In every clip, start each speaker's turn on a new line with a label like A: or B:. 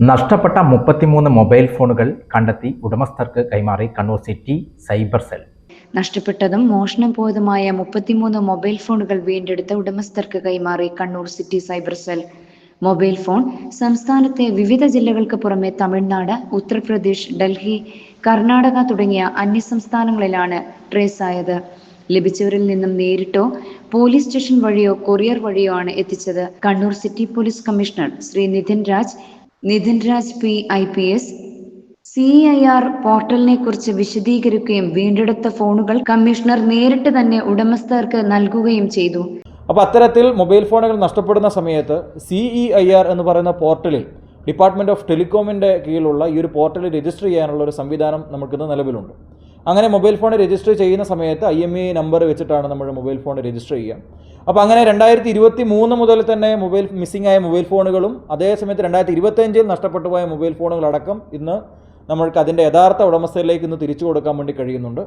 A: നഷ്ടപ്പെട്ട മുപ്പത്തിമൂന്ന് മൊബൈൽ ഫോണുകൾ കണ്ടെത്തി ഉടമസ്ഥർക്ക് കൈമാറി കണ്ണൂർ സിറ്റി സൈബർ സെൽ.
B: നഷ്ടപ്പെട്ടതും മോഷണം പോയതുമായ മുപ്പത്തിമൂന്ന് മൊബൈൽ ഫോണുകൾ വീണ്ടെടുത്ത് ഉടമസ്ഥർക്ക് കൈമാറി Kannur city cyber cell. Mobile phone സംസ്ഥാനത്തെ വിവിധ ജില്ലകൾക്ക് പുറമെ തമിഴ്നാട് ഉത്തർപ്രദേശ് ഡൽഹി കർണാടക തുടങ്ങിയ അന്യസംസ്ഥാനങ്ങളിലാണ് ട്രേസ് ആയത് ലഭിച്ചവരിൽ നിന്നും നേരിട്ടോ പോലീസ് സ്റ്റേഷൻ വഴിയോ കൊറിയർ വഴിയോ ആണ് എത്തിച്ചത്. Kannur city police commissioner Shri Nithin Raj Nithin Raj P I P S. C I R പോർട്ടലിനെ കുറിച്ച് വിശദീകരിക്കുകയും വീണ്ടെടുത്ത ഫോണുകൾ കമ്മീഷണർ നേരിട്ട് തന്നെ ഉടമസ്ഥർക്ക് നൽകുകയും ചെയ്തു.
C: അപ്പോൾ അത്തരത്തിൽ മൊബൈൽ ഫോണുകൾ നഷ്ടപ്പെടുന്ന സമയത്ത് സി ഇ ഐ ആർ എന്ന് പറയുന്ന പോർട്ടലിൽ ഡിപ്പാർട്ട്മെന്റ് ഓഫ് ടെലികോമിന്റെ കീഴിലുള്ള ഈ ഒരു പോർട്ടലിൽ രജിസ്റ്റർ ചെയ്യാനുള്ള ഒരു സംവിധാനം നമുക്കിന്ന് നിലവിലുണ്ട്. അങ്ങനെ മൊബൈൽ ഫോൺ രജിസ്റ്റർ ചെയ്യുന്ന സമയത്ത് ഐ എം ഇ നമ്പർ വെച്ചിട്ടാണ് നമ്മൾ മൊബൈൽ ഫോൺ രജിസ്റ്റർ ചെയ്യുക. അപ്പോൾ അങ്ങനെ രണ്ടായിരത്തി ഇരുപത്തി മൂന്ന് മുതൽ തന്നെ മൊബൈൽ മിസ്സിംഗ് ആയ മൊബൈൽ ഫോണുകളും അതേസമയത്ത് രണ്ടായിരത്തി ഇരുപത്തഞ്ചിൽ നഷ്ടപ്പെട്ടു പോയ മൊബൈൽ ഫോണുകളടക്കം ഇന്ന് നമ്മൾക്ക് അതിന്റെ യഥാർത്ഥ ഉടമസ്ഥയിലേക്ക് ഇന്ന് തിരിച്ചു കൊടുക്കാൻ വേണ്ടി കഴിയുന്നുണ്ട്.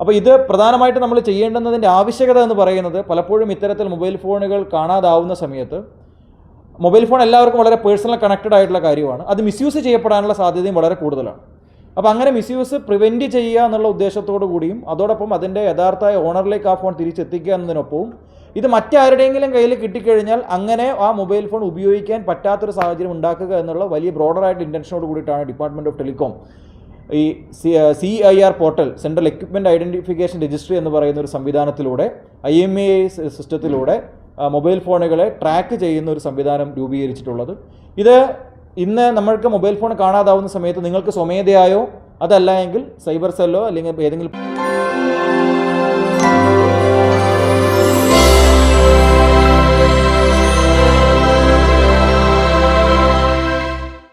C: അപ്പോൾ ഇത് പ്രധാനമായിട്ട് നമ്മൾ ചെയ്യേണ്ടുന്നതിന്റെ ആവശ്യകത എന്ന് പറയുന്നത് പലപ്പോഴും ഇത്തരത്തിൽ മൊബൈൽ ഫോണുകൾ കാണാതാവുന്ന സമയത്ത് മൊബൈൽ ഫോൺ എല്ലാവർക്കും വളരെ പേഴ്സണൽ കണക്റ്റഡ് ആയിട്ടുള്ള കാര്യമാണ്. അത് മിസ്യൂസ് ചെയ്യപ്പെടാനുള്ള സാധ്യതയും വളരെ കൂടുതലാണ്. അപ്പോൾ അങ്ങനെ മിസ്യൂസ് പ്രിവെന്റ് ചെയ്യുക എന്നുള്ള ഉദ്ദേശത്തോടു കൂടിയും അതോടൊപ്പം അതിന്റെ യഥാർത്ഥ ഓണറിലേക്ക് ആ ഫോൺ തിരിച്ചെത്തിക്കുക എന്നതിനൊപ്പവും ഇത് മറ്റാരുടെയെങ്കിലും കയ്യിൽ കിട്ടിക്കഴിഞ്ഞാൽ അങ്ങനെ ആ മൊബൈൽ ഫോൺ ഉപയോഗിക്കാൻ പറ്റാത്തൊരു സാഹചര്യം ഉണ്ടാക്കുക എന്നുള്ള വലിയ ബ്രോഡറായിട്ട് ഇന്റൻഷനോട് കൂടിയിട്ടാണ് ഡിപ്പാർട്ട്മെന്റ് ഓഫ് ടെലികോം ഈ C I R portal central equipment identification registry എന്ന് പറയുന്ന ഒരു സംവിധാനത്തിലൂടെ ഐ എം എ സിസ്റ്റത്തിലൂടെ മൊബൈൽ ഫോണുകളെ ട്രാക്ക് ചെയ്യുന്ന ഒരു സംവിധാനം രൂപീകരിച്ചിട്ടുള്ളത്. ഇത് ഇന്ന് നമ്മൾക്ക് മൊബൈൽ ഫോൺ കാണാതാവുന്ന സമയത്ത് നിങ്ങൾക്ക് സ്വമേധയായോ? അതല്ല എങ്കിൽ സൈബർ സെല്ലോ അല്ലെങ്കിൽ ഏതെങ്കിലും